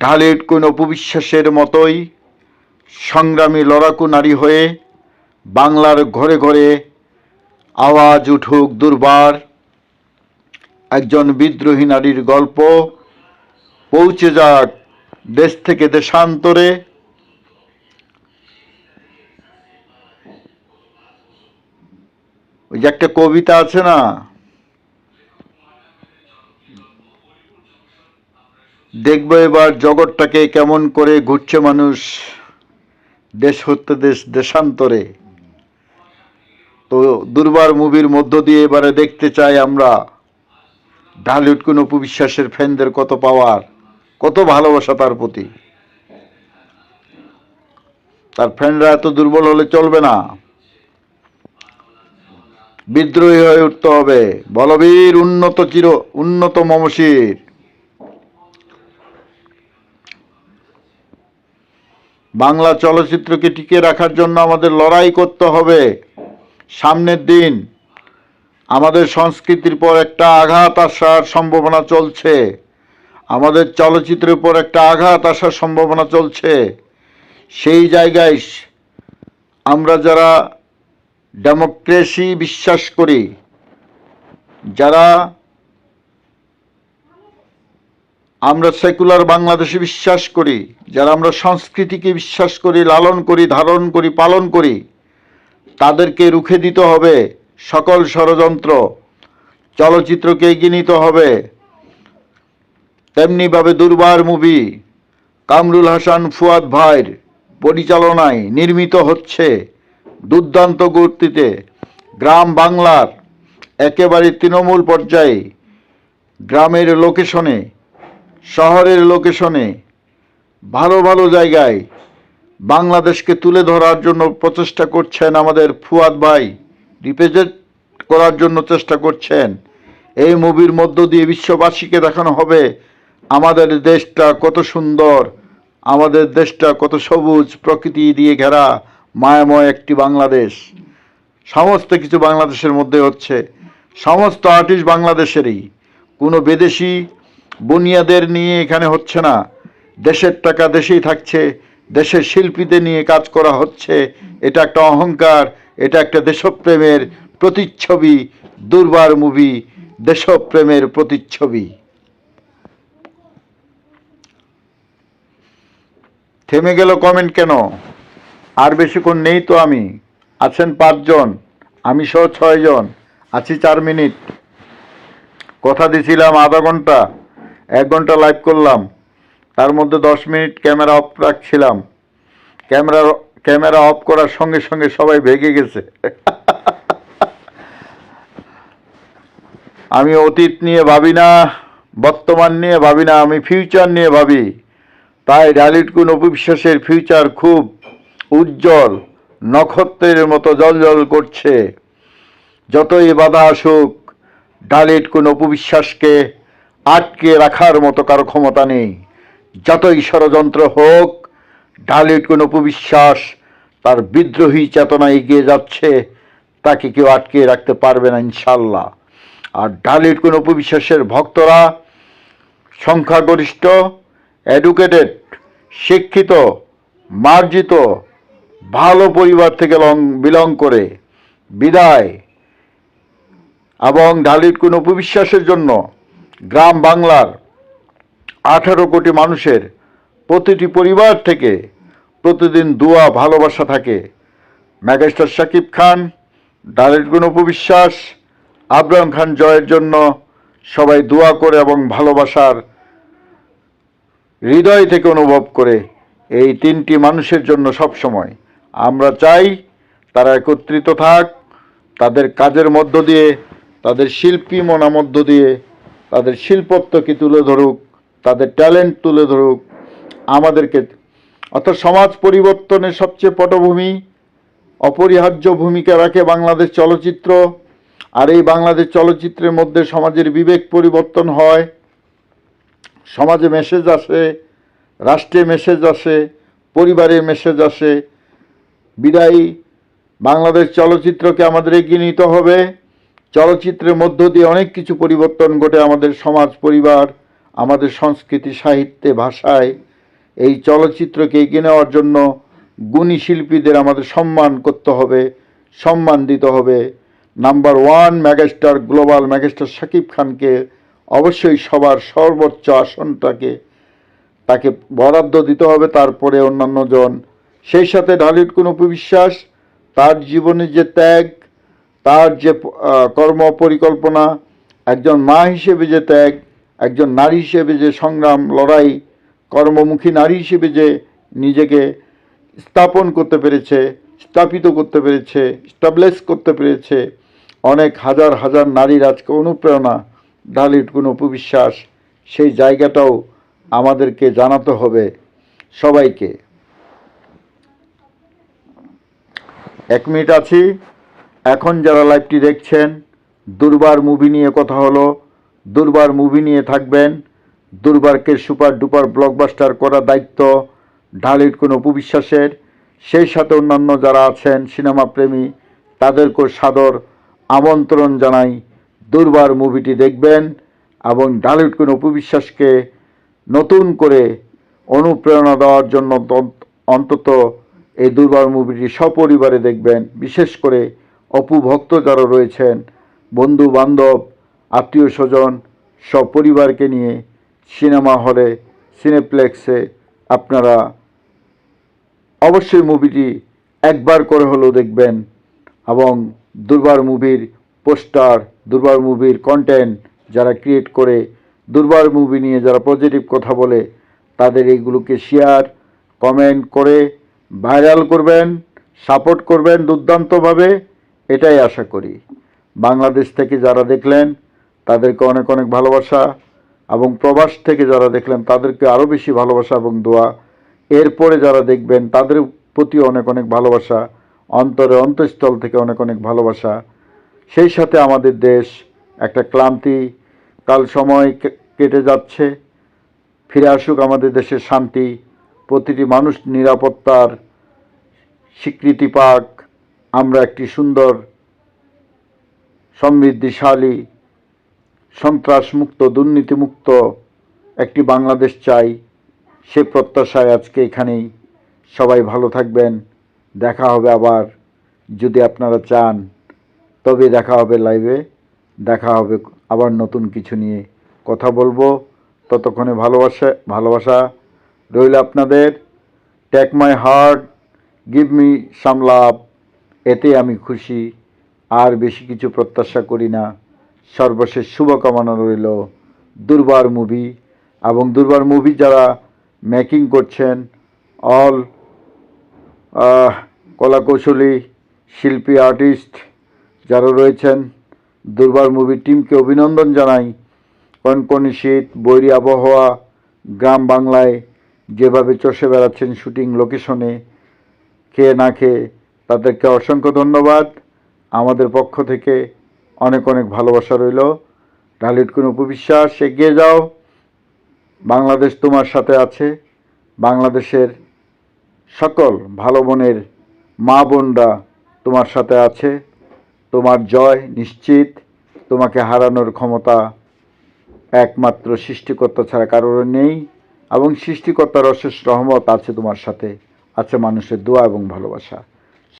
ঢালের কোন অপবিশ্বাসের মতোই সংগ্রামী লড়াকু নারী হয়ে বাংলার ঘরে ঘরে আওয়াজ উঠুক দুর্বার। একজন বিদ্রোহী নারীর গল্প পৌঁছে যাক দেশ থেকে দেশান্তরে। ওই যে একটা কবিতা আছে না? দেখব এবার জগৎটাকে কেমন করে ঘুরছে মানুষ দেশ হতে দেশ দেশান্তরে। তো দুর্বার মুভির মধ্য দিয়ে এবারে দেখতে চাই আমরা ঢালিউড কোন উপবিশ্বাসের ফ্যানদের কত পাওয়ার, কত ভালোবাসা তার প্রতি। তার ফ্যানরা এত দুর্বল হলে চলবে না। বিদ্রোহী হয়ে উঠতে হবে। বলবীর উন্নত চির, উন্নত মমশির। বাংলা চলচ্চিত্রকে টিকে রাখার জন্য আমাদের লড়াই করতে হবে। সামনের দিন আমাদের সংস্কৃতির পর একটা আঘাত আসার সম্ভাবনা চলছে। আমাদের চলচ্চিত্রের উপর একটা আঘাত আসার সম্ভাবনা চলছে। সেই জায়গায় আমরা যারা ডেমোক্রেসি বিশ্বাস করি, যারা আমরা সেকুলার বাংলাদেশে বিশ্বাস করি, যারা আমরা সংস্কৃতিকে বিশ্বাস করি, লালন করি, ধারণ করি, পালন করি, তাদেরকে রুখে দিতে হবে সকল ষড়যন্ত্র। চলচ্চিত্রকে এগিয়ে নিতে হবে। তেমনিভাবে দুর্বার মুভি, কামরুল হাসান, ফুয়াদ ভাইয়ের পরিচালনায় নির্মিত হচ্ছে দুর্দান্ত গতিতে গ্রাম বাংলার একেবারে তৃণমূল পর্যায়ে গ্রামের লোকেশনে শহরের লোকেশনে ভালো ভালো জায়গায় বাংলাদেশকে তুলে ধরার জন্য প্রচেষ্টা করছেন আমাদের ফুয়াদ ভাই। রিপ্রেজেন্ট করার জন্য চেষ্টা করছেন। এই মুভির মধ্য দিয়ে বিশ্ববাসীকে দেখানো হবে আমাদের দেশটা কত সুন্দর, আমাদের দেশটা কত সবুজ প্রকৃতি দিয়ে ঘেরা মায়াময় একটি বাংলাদেশ। সমস্ত কিছু বাংলাদেশের মধ্যে হচ্ছে, সমস্ত আর্টিস্ট বাংলাদেশেরই। কোনো বিদেশি বুনিয়াদের নিয়ে এখানে হচ্ছে না। দেশের টাকা দেশেই থাকছে, দেশের শিল্পীদের নিয়ে কাজ করা হচ্ছে। এটা একটা অহংকার, এটা একটা দেশপ্রেমের প্রতিচ্ছবি, দুর্বার মুভি, দেশপ্রেমের প্রতিচ্ছবি। থেমে গেল কমেন্ট কেন? আর বেশিক্ষণ নেই তো আমি। আছেন পাঁচজন, আমি সহ ছয়জন। আছি চার মিনিট। কথা দিয়েছিলাম আধা ঘণ্টা। এক ঘণ্টা লাইভ করলাম। তার মধ্যে দশ মিনিট ক্যামেরা অফ রাখছিলাম। ক্যামেরা ক্যামেরা অফ করার সঙ্গে সঙ্গে সবাই ভেগে গেছে। আমি অতীত নিয়ে ভাবি না, বর্তমান নিয়ে ভাবি না, আমি ফিউচার নিয়ে ভাবি। তাই ডালিট ডালিটকুন অবিশ্বাসের ফিউচার খুব উজ্জ্বল, নক্ষত্রের মতো জলজল করছে। যতই বাধা আসুক ডালিট কোন অপবিশ্বাসকে আটকে রাখার মতো কারও ক্ষমতা নেই। যতই ষড়যন্ত্র হোক ডালিট কোন অপবিশ্বাস তার বিদ্রোহী চেতনা এগিয়ে যাচ্ছে, তাকে কেউ আটকে রাখতে পারবে না ইনশাল্লাহ আর ডালিট কোন অপবিশ্বাসের ভক্তরা সংখ্যাগরিষ্ঠ এডুকেটেড শিক্ষিত, মার্জিত, ভালো পরিবার থেকে লং, বিলং করে বিদায়। এবং ঢালির কোনো উপবিশ্বাসের জন্য গ্রাম বাংলার আঠারো কোটি মানুষের প্রতিটি পরিবার থেকে প্রতিদিন দোয়া, ভালোবাসা থাকে। ম্যাগাস্টার শাকিব খান কোন উপবিশ্বাস, আবরাম খান জয়ের জন্য সবাই দোয়া করে এবং ভালোবাসার হৃদয় থেকে অনুভব করে এই তিনটি মানুষের জন্য সব সময়। আমরা চাই তারা একত্রিত থাক, তাদের কাজের মধ্য দিয়ে, তাদের শিল্পী মনা মধ্য দিয়ে তাদের শিল্পত্বকে তুলে ধরুক, তাদের ট্যালেন্ট তুলে ধরুক, আমাদেরকে, অর্থাৎ সমাজ পরিবর্তনের সবচেয়ে পটভূমি, অপরিহার্য ভূমিকা রাখে বাংলাদেশ চলচ্চিত্র। আর এই বাংলাদেশ চলচ্চিত্রের মধ্যে সমাজের বিবেক পরিবর্তন হয়, সমাজে মেসেজ আসে, রাষ্ট্রে মেসেজ আসে পরিবারের মেসেজ আসে। বিদায়ী, বাংলাদেশ চলচ্চিত্রকে আমাদের এগিয়ে নিতে হবে। চলচ্চিত্রের মধ্য দিয়ে অনেক কিছু পরিবর্তন ঘটে আমাদের সমাজ, পরিবার, আমাদের সংস্কৃতি, সাহিত্যে, ভাষায়। এই চলচ্চিত্রকে এগিয়ে নেওয়ার জন্য গুণী শিল্পীদের আমাদের সম্মান করতে হবে, সম্মান দিতে হবে। Number one megastar global megastar Shakib খানকে অবশ্যই সবার সর্বোচ্চ আসনটাকে, তাকে বরাদ্দ দিতে হবে, তারপরে অন্যান্য জন সেই সাথে ঢালির কোনো বিশ্বাস, তার জীবনে যে ত্যাগ তার যে কর্ম পরিকল্পনা, একজন মা হিসেবে যে ত্যাগ, একজন নারী হিসেবে যে সংগ্রাম, লড়াই, কর্মমুখী নারী হিসেবে যে নিজেকে স্থাপন করতে পেরেছে, স্থাপিত করতে পেরেছে, স্টাবলিশ করতে পেরেছে, অনেক হাজার হাজার নারীর আজকে অনুপ্রেরণা, ঢালির কোনো উপবিশ্বাস, সেই জায়গাটাও আমাদেরকে জানাতে হবে সবাইকে। এক মিনিট আছি। এখন যারা লাইভটি দেখছেন, দুর্বার মুভি নিয়ে কথা হলো। দুর্বার মুভি নিয়ে থাকবেন। দুর্বারকে সুপার ডুপার ব্লকবাস্টার করার দায়িত্ব ঢালির কোনো উপবিশ্বাসের। সেই সাথে অন্যান্য যারা আছেন সিনেমা প্রেমী, তাদেরকেও সাদর আমন্ত্রণ জানাই। দুর্বার মুভিটি দেখবেন এবং ঢালির কোনো উপবিশ্বাসকে নতুন করে অনুপ্রেরণা দেওয়ার জন্য অন্তত এই দুর্বার মুভিটি সপরিবারে দেখবেন। বিশেষ করে অপু ভক্ত যারা রয়েছেন বন্ধু বান্ধব আত্মীয় স্বজন সপরিবারকে নিয়ে সিনেমা হলে, সিনেপ্লেক্সে আপনারা অবশ্যই মুভিটি একবার করে হলেও দেখবেন এবং দুর্বার মুভির পোস্টার, দুর্বার মুভির কন্টেন্ট যারা ক্রিয়েট করে, দুর্বার মুভি নিয়ে যারা পজিটিভ কথা বলে, তাদের এইগুলোকে শেয়ার কমেন্ট করে ভাইরাল করবেন সাপোর্ট করবেন দুর্দান্তভাবে। এটাই আশা করি। বাংলাদেশ থেকে যারা দেখলেন, তাদেরকে অনেক অনেক ভালোবাসা এবং প্রবাস থেকে যারা দেখলেন, তাদেরকে আরও বেশি ভালোবাসা এবং দোয়া। এরপরে যারা দেখবেন, তাদের প্রতি অনেক অনেক ভালোবাসা, অন্তরে অন্তঃস্থল থেকে অনেক অনেক ভালোবাসা। সেই সাথে আমাদের দেশ একটা ক্লান্তি কাল সময় কেটে যাচ্ছে। ফিরে আসুক আমাদের দেশের শান্তি। প্রতিটি মানুষ নিরাপত্তার স্বীকৃতি পাক। আমরা একটি সুন্দর, সমৃদ্ধিশালী, সন্ত্রাসমুক্ত, দুর্নীতিমুক্ত একটি বাংলাদেশ চাই। সে প্রত্যাশায় আজকে এখানেই সবাই ভালো থাকবেন। দেখা হবে আবার, যদি আপনারা চান, তবে দেখা হবে লাইভে। দেখা হবে আবার নতুন কিছু নিয়ে কথা বলব। ততক্ষণে ভালোবাসা ভালোবাসা রইল আপনাদের। Take my heart give me some love এতে আমি খুশি। আর বেশি কিছু প্রত্যাশা করি না। সর্বশেষ শুভকামনা রইল দুর্বার মুভি এবং দুর্বার মুভি যারা মেকিং করছেন অল কলাকৌশলী, শিল্পী আর্টিস্ট যারা রয়েছেন, দুর্বার মুভি টিমকে অভিনন্দন জানাই। কনকনি শীত, বৈরী আবহাওয়া, গ্রাম বাংলায় যেভাবে চষে বেড়াচ্ছেন শুটিং লোকেশনে খেয়ে না খেয়ে তাদেরকে অসংখ্য ধন্যবাদ। আমাদের পক্ষ থেকে অনেক অনেক ভালোবাসা রইল। ঢালির কোনো উপবিশ্বাস, এগিয়ে যাও। বাংলাদেশ তোমার সাথে আছে। বাংলাদেশের সকল ভালো বোনের মা বোনরা তোমার সাথে আছে। তোমার জয় নিশ্চিত। তোমাকে হারানোর ক্ষমতা একমাত্র সৃষ্টিকর্তা ছাড়া কারোর নেই এবং সৃষ্টিকর্তার অশেষ রহমত আছে তোমার সাথে। আছে মানুষের দোয়া এবং ভালোবাসা।